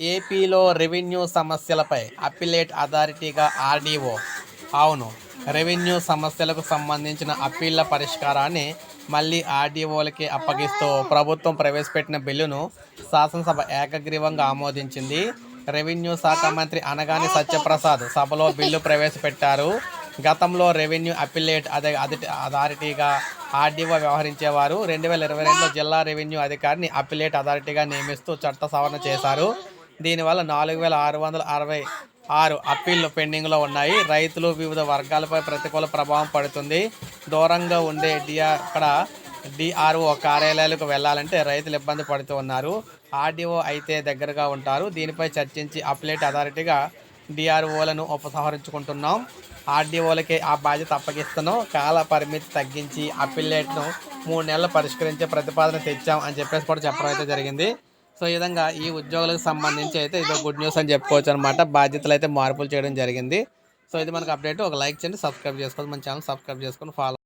ఏపీలో రెవెన్యూ సమస్యలపై అప్పిలేట్ అథారిటీగా ఆర్డీఓ. అవును రెవెన్యూ సమస్యలకు సంబంధించిన అప్పీళ్ళ పరిష్కారాన్ని మళ్ళీ ఆర్డీఓలకి అప్పగిస్తూ ప్రభుత్వం ప్రవేశపెట్టిన బిల్లును శాసనసభ ఏకగ్రీవంగా ఆమోదించింది. రెవెన్యూ శాఖ మంత్రి అనగాని సత్యప్రసాద్ సభలో బిల్లు ప్రవేశపెట్టారు. గతంలో రెవెన్యూ అప్పిలేట్ అదే అథి- అథారిటీగా ఆర్డీఓ వ్యవహరించేవారు. రెండు వేల ఇరవై రెండులో జిల్లా రెవెన్యూ అధికారిని అప్పిలేట్ అథారిటీగా నియమిస్తూ చట్ట సవరణ చేశారు. దీనివల్ల నాలుగు వేల ఆరు వందల అరవై ఆరు అప్పీళ్ళు పెండింగ్లో ఉన్నాయి. రైతులు వివిధ వర్గాలపై ప్రతికూల ప్రభావం పడుతుంది. దూరంగా ఉండే డిఆర్ అక్కడ డిఆర్ఓ కార్యాలయాలకు వెళ్ళాలంటే రైతులు ఇబ్బంది పడుతూ ఉన్నారు. ఆర్డీఓ అయితే దగ్గరగా ఉంటారు. దీనిపై చర్చించి అప్లేట్ అథారిటీగా డిఆర్ఓలను ఉపసంహరించుకుంటున్నాం. ఆర్డీఓలకి ఆ బాధ్యత అప్పగిస్తున్నాం. కాల పరిమితి తగ్గించి అప్పిలేట్ను మూడు నెలలు పరిష్కరించే ప్రతిపాదన తెచ్చాం అని చెప్పేసి కూడా చెప్పడం అయితే జరిగింది. సో ఈ విధంగా ఈ ఉద్యోగులకు సంబంధించి అయితే ఇదో గుడ్ న్యూస్ అని చెప్పుకోవచ్చు అనమాట బాధ్యతలు అయితే మార్పులు చేయడం జరిగింది. సో ఇది మనకు అప్డేట్ ఒక లైక్ చేయండి సబ్స్క్రైబ్ చేసుకోండి. మన ఛానల్ సబ్స్క్రైబ్ చేసుకొని ఫాలో